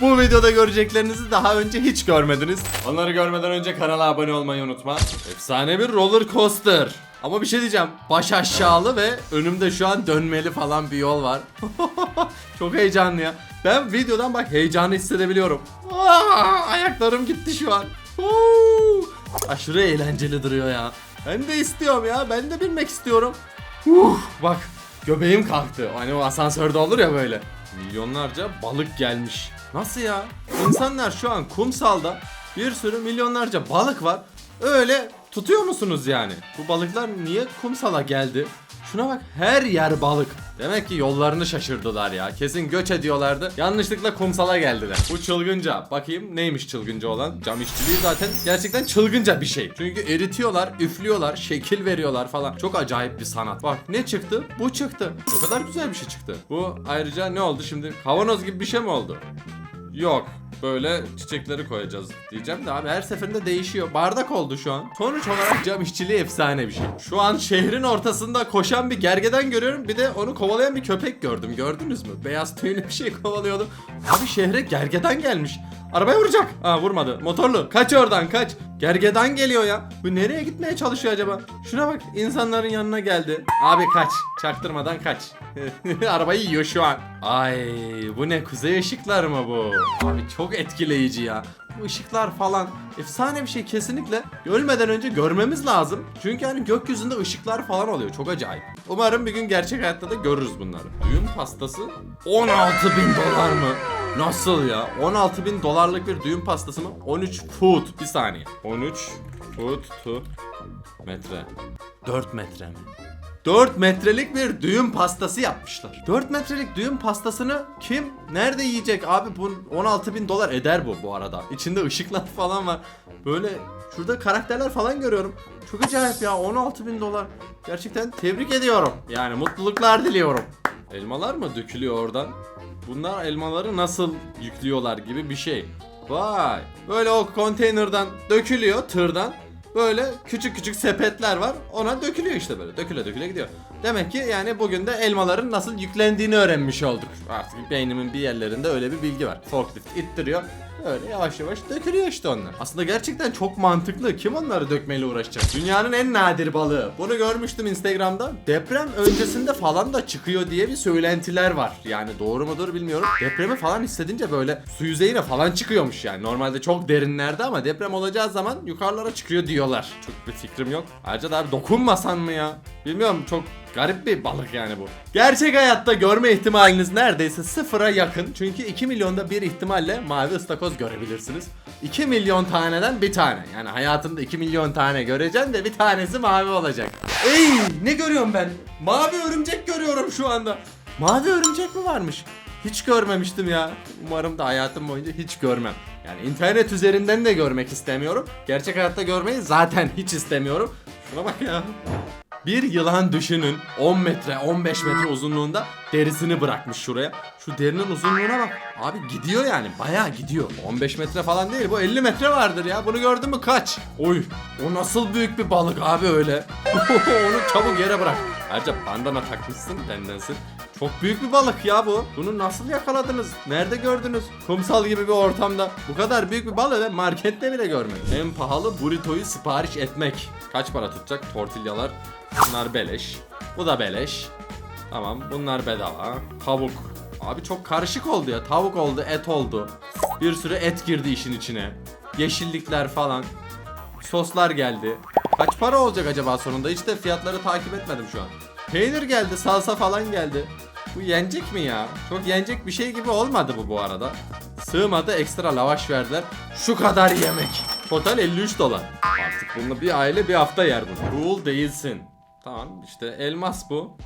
Bu videoda göreceklerinizi daha önce hiç görmediniz. Onları görmeden önce kanala abone olmayı unutma. Efsane bir roller coaster. Ama bir şey diyeceğim. Baş aşağılı ve önümde şu an dönmeli falan bir yol var. Çok heyecanlı ya. Ben videodan bak heyecanı hissedebiliyorum. Aa, ayaklarım gitti şu an. Huu. Aşırı eğlenceli duruyor ya. Ben de istiyorum ya. Ben de binmek istiyorum. Uh, bak göbeğim kalktı. Hani o asansörde olur ya böyle. Milyonlarca balık gelmiş. Nasıl ya? İnsanlar şu an kumsalda bir sürü milyonlarca balık var. Öyle tutuyor musunuz yani? Bu balıklar niye kumsala geldi? Şuna bak her yer balık. Demek ki yollarını şaşırdılar ya. Kesin göç ediyorlardı. Yanlışlıkla kumsala geldiler. Bu çılgınca. Bakayım neymiş çılgınca olan? Cam işçiliği zaten gerçekten çılgınca bir şey. Çünkü eritiyorlar, üflüyorlar, şekil veriyorlar falan. Çok acayip bir sanat. Bak ne çıktı? Bu çıktı. Ne kadar güzel bir şey çıktı. Bu ayrıca ne oldu şimdi? Kavanoz gibi bir şey mi oldu? Yok. Böyle çiçekleri koyacağız diyeceğim de abi her seferinde değişiyor. Bardak oldu şu an. Sonuç olarak cam işçiliği efsane bir şey. Şu an şehrin ortasında koşan bir gergeden görüyorum. Bir de onu kovalayan bir köpek gördüm. Gördünüz mü? Beyaz tüylü bir şey kovalıyordu. Abi şehre gergeden gelmiş. Arabaya vuracak. Ha vurmadı. Motorlu. Kaç oradan kaç. Gergedan geliyor ya. Bu nereye gitmeye çalışıyor acaba? Şuna bak insanların yanına geldi. Abi kaç. Çaktırmadan kaç. Arabayı yiyor şu an. Ay bu ne kuzey ışıklar mı bu? Abi çok etkileyici ya. Bu ışıklar falan efsane bir şey kesinlikle. Ölmeden önce görmemiz lazım. Çünkü hani gökyüzünde ışıklar falan oluyor. Çok acayip. Umarım bir gün gerçek hayatta da görürüz bunları. Düğün pastası 16 bin dolar mı? Nasıl ya? 16 bin dolarlık bir düğün pastası mı? 13 foot. Bir saniye. 13 foot to metre. 4 metre mi? 4 metrelik bir düğün pastası yapmışlar. 4 metrelik düğün pastasını kim nerede yiyecek abi bu 16 bin dolar eder bu bu arada. İçinde ışıklar falan var. Böyle şurada karakterler falan görüyorum. Çok acayip ya 16 bin dolar. Gerçekten tebrik ediyorum. Yani mutluluklar diliyorum. Elmalar mı dökülüyor oradan? Bunlar elmaları nasıl yüklüyorlar gibi bir şey. Vay. Böyle o konteynerden dökülüyor tırdan. Böyle küçük küçük sepetler var. Ona dökülüyor işte böyle. Döküle döküle gidiyor. Demek ki yani bugün de elmaların nasıl yüklendiğini öğrenmiş olduk. Artık beynimin bir yerlerinde öyle bir bilgi var. Forklift ittiriyor. Öyle yavaş yavaş dökülüyor işte onlar. Aslında gerçekten çok mantıklı. Kim onları dökmeyle uğraşacak? Dünyanın en nadir balığı. Bunu görmüştüm Instagram'da. Deprem öncesinde falan da çıkıyor diye bir söylentiler var. Yani doğru mudur bilmiyorum. Depremi falan hissedince böyle su yüzeyine falan çıkıyormuş yani. Normalde çok derinlerde ama deprem olacağı zaman yukarılara çıkıyor diyorlar. Çok bir fikrim yok. Ayrıca da abi dokunmasan mı ya? Bilmiyorum çok Garip bir balık yani bu. Gerçek hayatta görme ihtimaliniz neredeyse sıfıra yakın. Çünkü 2 milyonda bir ihtimalle mavi ıstakoz görebilirsiniz. 2 milyon taneden bir tane. Yani hayatında 2 milyon tane göreceksin de bir tanesi mavi olacak. Ey ne görüyorum ben? Mavi örümcek görüyorum şu anda. Mavi örümcek mi varmış? Hiç görmemiştim ya. Umarım da hayatım boyunca hiç görmem. Yani internet üzerinden de görmek istemiyorum. Gerçek hayatta görmeyi zaten hiç istemiyorum. Şuna bak ya. Bir yılan düşünün 10 metre 15 metre uzunluğunda derisini bırakmış şuraya. Şu derinin uzunluğuna bak. Abi gidiyor yani bayağı gidiyor. 15 metre falan değil bu 50 metre vardır ya. Bunu gördün mü kaç? Oy o nasıl büyük bir balık abi öyle. Onu çabuk yere bırak. Ayrıca bandana takmışsın bendensin. Çok büyük bir balık ya bu. Bunu nasıl yakaladınız? Nerede gördünüz? Kumsal gibi bir ortamda. Bu kadar büyük bir balığı markette bile görmedim. En pahalı burritoyu sipariş etmek. Kaç para tutacak? Tortilyalar. Bunlar beleş. Bu da beleş. Tamam bunlar bedava. Tavuk. Abi çok karışık oldu ya. Tavuk oldu, et oldu. Bir sürü et girdi işin içine. Yeşillikler falan. Soslar geldi. Kaç para olacak acaba sonunda? Hiç de fiyatları takip etmedim şu an. Peynir geldi, salsa falan geldi. Bu yenecek mi ya? Çok yenecek bir şey gibi olmadı bu bu arada. Sığmadı ekstra lavaş verdiler. Şu kadar yemek. Total 53 dolar. Artık bunu bir aile bir hafta yer bunu. Cool değilsin. Tamam işte elmas bu.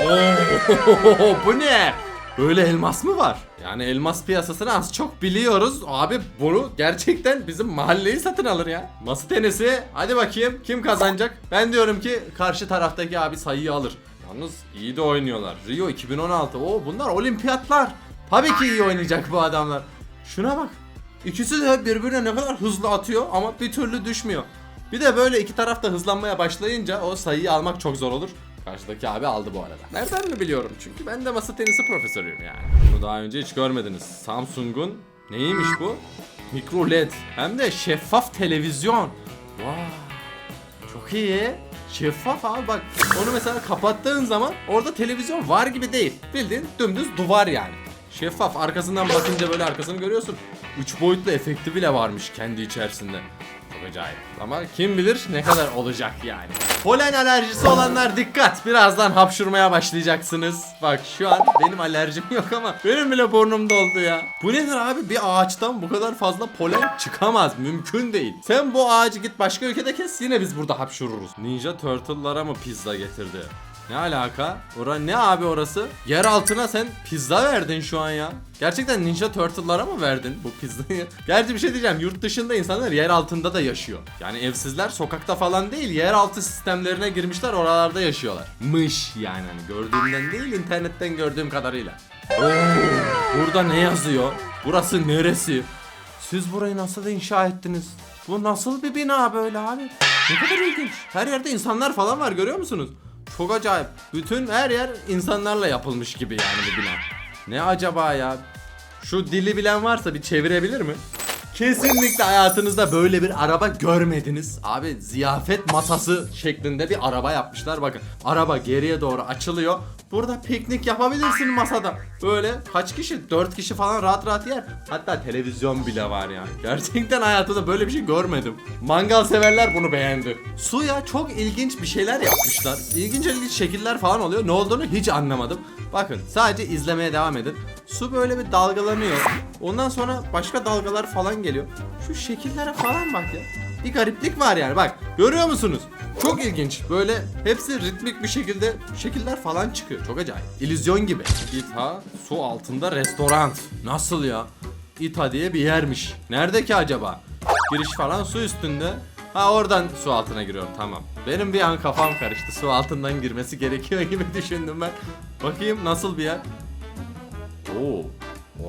Oo, bu ne? Böyle elmas mı var? Yani elmas piyasasını az çok biliyoruz. Abi bunu gerçekten bizim mahalleyi satın alır ya. Masa tenisi. Hadi bakayım kim kazanacak? Ben diyorum ki karşı taraftaki abi sayıyı alır. Yalnız iyi de oynuyorlar. Rio 2016. Oo bunlar olimpiyatlar. Tabii ki iyi oynayacak bu adamlar. Şuna bak. İkisi de birbirine ne kadar hızlı atıyor ama bir türlü düşmüyor. Bir de böyle iki taraf da hızlanmaya başlayınca o sayıyı almak çok zor olur. Karşıdaki abi aldı bu arada. Nereden mi biliyorum? Çünkü ben de masa tenisi profesörüyüm yani. Bunu daha önce hiç görmediniz. Samsung'un Neymiş bu? Mikro LED. Hem de şeffaf televizyon. Vay. Çok iyi. Şeffaf abi bak. Onu mesela kapattığın zaman orada televizyon var gibi değil. Bildiğin dümdüz duvar yani. Şeffaf. Arkasından bakınca böyle arkasını görüyorsun. 3 boyutlu efekti bile varmış kendi içerisinde. Çok acayip. Ama kim bilir ne kadar olacak yani. Polen alerjisi olanlar dikkat. Birazdan hapşurmaya başlayacaksınız. Bak şu an benim alerjim yok ama benim bile burnum doldu ya. Bu nedir abi? Bir ağaçtan bu kadar fazla polen çıkamaz. Mümkün değil. Sen bu ağacı git başka ülkede kes yine biz burada hapşururuz. Ninja Turtle'lara mı pizza getirdi? Ne alaka? Ora ne abi orası? Yer altına sen pizza verdin şu an ya. Gerçekten Ninja Turtle'lara mı verdin bu pizzayı? Gerçi bir şey diyeceğim. Yurt dışında insanlar yer altında da yaşıyor. Yani evsizler sokakta falan değil, yer altı sistemlerine girmişler, oralarda yaşıyorlar. Mış yani hani gördüğümden değil, internetten gördüğüm kadarıyla. Oo, burada ne yazıyor? Burası neresi? Siz burayı nasıl inşa ettiniz? Bu nasıl bir bina böyle abi? Ne kadar ilginç. Her yerde insanlar falan var görüyor musunuz? Çok acayip. Bütün her yer insanlarla yapılmış gibi yani bu bina. Ne acaba ya? Şu dili bilen varsa bir çevirebilir mi? Kesinlikle hayatınızda böyle bir araba görmediniz. Abi ziyafet masası şeklinde bir araba yapmışlar. Bakın araba geriye doğru açılıyor. Burada piknik yapabilirsin masada. Böyle kaç kişi? 4 kişi falan rahat rahat yer. Hatta televizyon bile var yani. Gerçekten hayatımda böyle bir şey görmedim. Mangal severler bunu beğendi. Suya çok ilginç bir şeyler yapmışlar. İlginç ilginç şekiller falan oluyor. Ne olduğunu hiç anlamadım. Bakın sadece izlemeye devam edin. Su böyle bir dalgalanıyor. Ondan sonra başka dalgalar falan geliyor. Şu şekillere falan bak ya. Bir gariplik var yani bak. Görüyor musunuz? Çok ilginç. Böyle hepsi ritmik bir şekilde şekiller falan çıkıyor. Çok acayip. İllüzyon gibi. İTHA su altında restoran. Nasıl ya? İTHA diye bir yermiş. Nerede ki acaba? Giriş falan su üstünde. Ha oradan su altına giriyorum tamam. Benim bir an kafam karıştı. Su altından girmesi gerekiyor gibi düşündüm ben. Bakayım nasıl bir yer? Oo.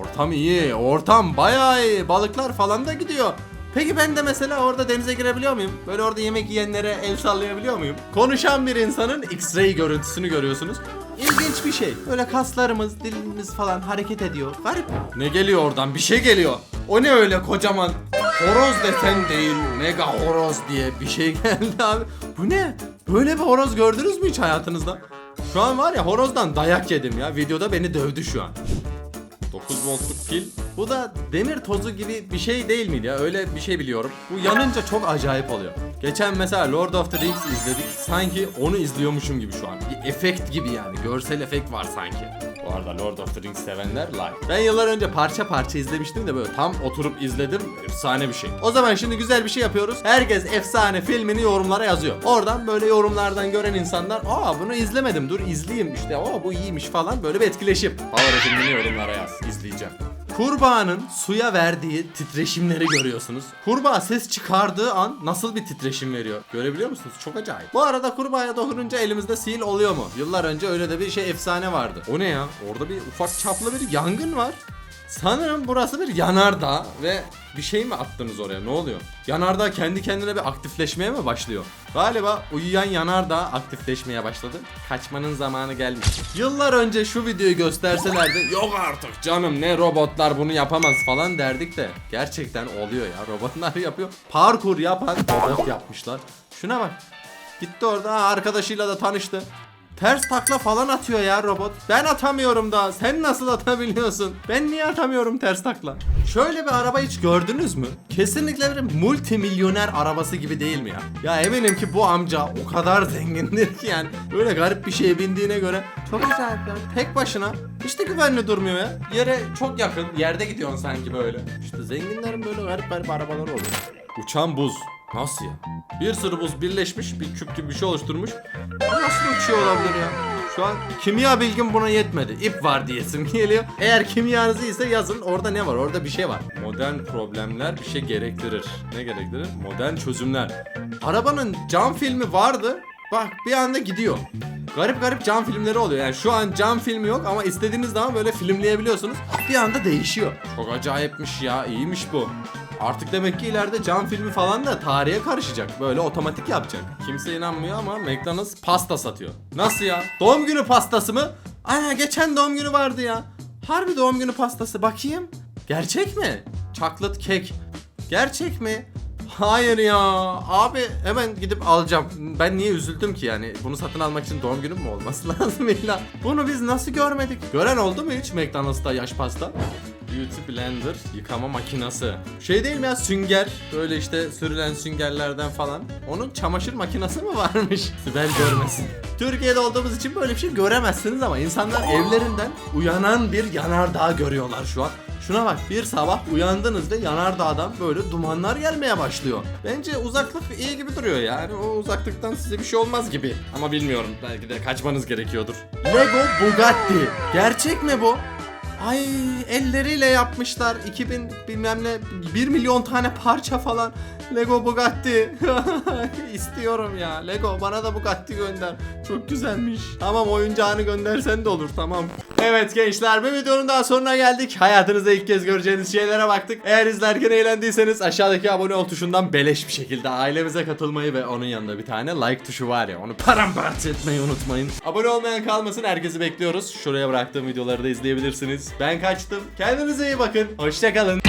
Ortam iyi. Ortam bayağı iyi. Balıklar falan da gidiyor. Peki ben de mesela orada denize girebiliyor muyum? Böyle orada yemek yiyenlere el sallayabiliyor muyum? Konuşan bir insanın X-ray görüntüsünü görüyorsunuz. İlginç bir şey. Böyle kaslarımız, dilimiz falan hareket ediyor. Garip. Ne geliyor oradan? Bir şey geliyor. O ne öyle kocaman? Horoz desen değil, mega horoz diye bir şey geldi abi. Bu ne? Böyle bir horoz gördünüz mü hiç hayatınızda? Şu an var ya horozdan dayak yedim ya. Videoda beni dövdü şu an. 9 voltluk pil. Bu da demir tozu gibi bir şey değil miydi ya? Öyle bir şey biliyorum. Bu yanınca çok acayip oluyor. Geçen mesela Lord of the Rings izledik. Sanki onu izliyormuşum gibi şu an. Bir efekt gibi yani. Görsel efekt var sanki. Bu arada Lord of the Rings sevenler like. Ben yıllar önce parça parça izlemiştim de böyle tam oturup izledim. Efsane bir şey. O zaman şimdi güzel bir şey yapıyoruz. Herkes efsane filmini yorumlara yazıyor. Oradan böyle yorumlardan gören insanlar aa bunu izlemedim dur izleyeyim işte aa bu iyiymiş falan böyle bir etkileşim. Favori filmini yorumlara yaz izleyeceğim. Kurbağanın suya verdiği titreşimleri görüyorsunuz. Kurbağa ses çıkardığı an nasıl bir titreşim veriyor? Görebiliyor musunuz? Çok acayip. Bu arada kurbağaya dokununca elimizde sil oluyor mu? Yıllar önce öyle de bir şey efsane vardı. O ne ya? Orada bir ufak çaplı bir yangın var. Sanırım burası bir yanardağ ve bir şey mi attınız oraya? Ne oluyor? Yanardağ kendi kendine bir aktifleşmeye mi başlıyor? Galiba uyuyan yanardağ aktifleşmeye başladı. Kaçmanın zamanı gelmiş. Yıllar önce şu videoyu gösterselerdi yok artık canım ne robotlar bunu yapamaz falan derdik de gerçekten oluyor ya robotlar yapıyor. Parkur yapan robot yapmışlar. Şuna bak. Gitti orada arkadaşıyla da tanıştı. Ters takla falan atıyor ya robot. Ben atamıyorum da. Sen nasıl atabiliyorsun? Ben niye atamıyorum ters takla? Şöyle bir araba hiç gördünüz mü? Kesinlikle bir multimilyoner arabası gibi değil mi ya? Ya eminim ki bu amca o kadar zengindir ki yani. Böyle garip bir şeye bindiğine göre çok acayip ya. Tek başına hiç de güvenli durmuyor ya. Yere çok yakın. Yerde gidiyorsun sanki böyle. İşte zenginlerin böyle garip garip arabaları oluyor. Uçan buz. Nasıl ya? Bir sürü buz birleşmiş bir küp gibi bir şey oluşturmuş. Nasıl uçuyor olabilir ya? Şu an kimya bilgim buna yetmedi. İp var diyesim geliyor. Eğer kimyanız iyiyse yazın orada ne var? Orada bir şey var. Modern problemler bir şey gerektirir. Ne gerektirir? Modern çözümler. Arabanın cam filmi vardı. Bak bir anda gidiyor. Garip garip cam filmleri oluyor. Yani şu an cam filmi yok ama istediğiniz zaman böyle filmleyebiliyorsunuz. Bir anda değişiyor. Çok acayipmiş ya. iyiymiş bu. Artık demek ki ileride cam filmi falan da tarihe karışacak. Böyle otomatik yapacak. Kimse inanmıyor ama McDonald's pasta satıyor. Nasıl ya? Doğum günü pastası mı? Ana geçen doğum günü vardı ya. Harbi doğum günü pastası bakayım. Gerçek mi? chocolate cake. Gerçek mi? Hayır ya. Abi hemen gidip alacağım. Ben niye üzüldüm ki yani? Bunu satın almak için doğum günüm mü olması lazım illa? Bunu biz nasıl görmedik? Gören oldu mu hiç McDonald's'ta yaş pasta? Beauty blender yıkama makinesi. Şey değil mi ya sünger böyle işte sürülen süngerlerden falan. Onun çamaşır makinesi mi varmış? Sibel görmesin. Türkiye'de olduğumuz için böyle bir şey göremezsiniz ama insanlar evlerinden uyanan bir yanardağ görüyorlar şu an. Şuna bak bir sabah uyandınız ve yanardağdan böyle dumanlar gelmeye başlıyor. Bence uzaklık iyi gibi duruyor yani o uzaklıktan size bir şey olmaz gibi. Ama bilmiyorum belki de kaçmanız gerekiyordur. Lego Bugatti. Gerçek mi bu? Ay elleriyle yapmışlar. 2000 bilmem ne 1 milyon tane parça falan. Lego Bugatti. İstiyorum ya. Lego bana da Bugatti gönder. Çok güzelmiş. Tamam oyuncağını göndersen de olur tamam Evet gençler bir videonun daha sonuna geldik. Hayatınızda ilk kez göreceğiniz şeylere baktık. Eğer izlerken eğlendiyseniz aşağıdaki abone ol tuşundan beleş bir şekilde ailemize katılmayı ve onun yanında bir tane like tuşu var ya onu paramparça etmeyi unutmayın. Abone olmayan kalmasın herkesi bekliyoruz. Şuraya bıraktığım videoları da izleyebilirsiniz. Ben kaçtım. Kendinize iyi bakın. Hoşçakalın